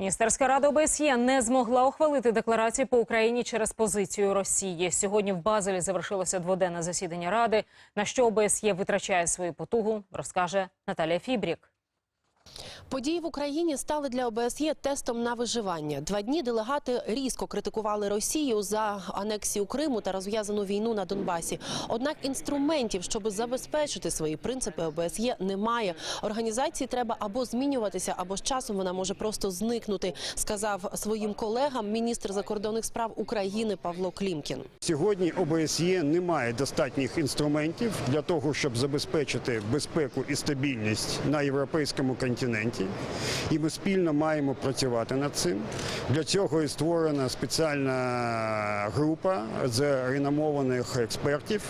Міністерська рада ОБСЄ не змогла ухвалити декларацію по Україні через позицію Росії. Сьогодні в Базелі завершилося дводенне засідання ради. На що ОБСЄ витрачає свою потугу, розкаже Наталія Фібрік. Події в Україні стали для ОБСЄ тестом на виживання. Два дні делегати різко критикували Росію за анексію Криму та розв'язану війну на Донбасі. Однак інструментів, щоб забезпечити свої принципи, ОБСЄ немає. Організації треба або змінюватися, або з часом вона може просто зникнути, сказав своїм колегам міністр закордонних справ України Павло Клімкін. Сьогодні ОБСЄ не має достатніх інструментів для того, щоб забезпечити безпеку і стабільність на європейському континенті. І ми спільно маємо працювати над цим. Для цього і створена спеціальна група з реномованих експертів,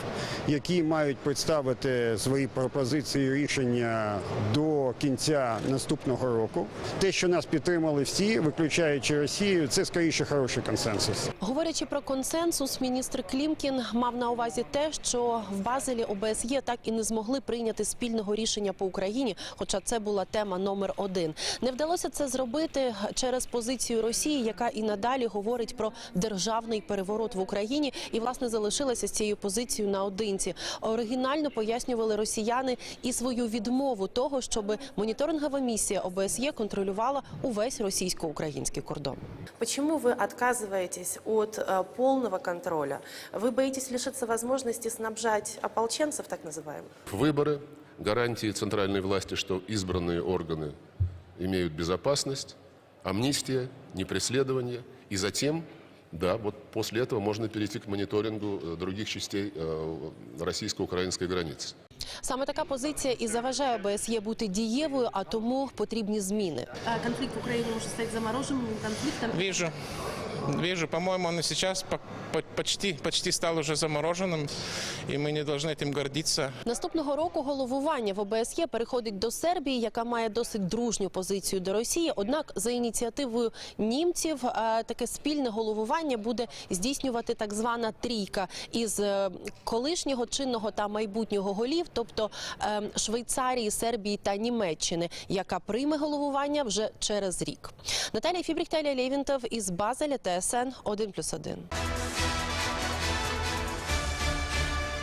які мають представити свої пропозиції рішення до кінця наступного року. Те, що нас підтримали всі, виключаючи Росію, це скоріше хороший консенсус. Говорячи про консенсус, міністр Клімкін мав на увазі те, що в Базелі ОБСЄ так і не змогли прийняти спільного рішення по Україні, хоча це була тема номер один. Не вдалося це зробити через позицію Росії, яка і надалі говорить про державний переворот в Україні, і власне залишилася з цією позицією наодинці. Оригінально пояснювали росіяни і свою відмову того, щоб моніторингова місія ОБСЄ контролювала увесь російсько-український кордон. Почему вы отказываетесь от э, полного контроля? Вы боитесь лишиться возможности снабжать ополченцев, так называемых? Выборы, гарантии центральной власти, что избранные органы имеют безопасность, амнистия, непреследование. И затем, да, вот после этого можно перейти к мониторингу э, других частей э, российско-украинской границы. Саме така позиція і заважає ОБСЄ бути дієвою, а тому потрібні зміни. Конфлікт в Україні може стати замороженим конфліктом. Вижу Вижу, по-моему, он и сейчас по- по- почти, почти стал уже замороженным, и мы не должны этим гордиться. Наступного року головування в ОБСЄ переходить до Сербії, яка має досить дружню позицію до Росії. Однак, за ініціативою німців, е, таке спільне головування буде здійснювати так звана трійка із е, колишнього чинного та майбутнього голів, тобто е, Швейцарії, Сербії та Німеччини, яка прийме головування вже через рік. Наталія Фібріх, Талія Лєвінтов із Базеля ТСН 1+,1.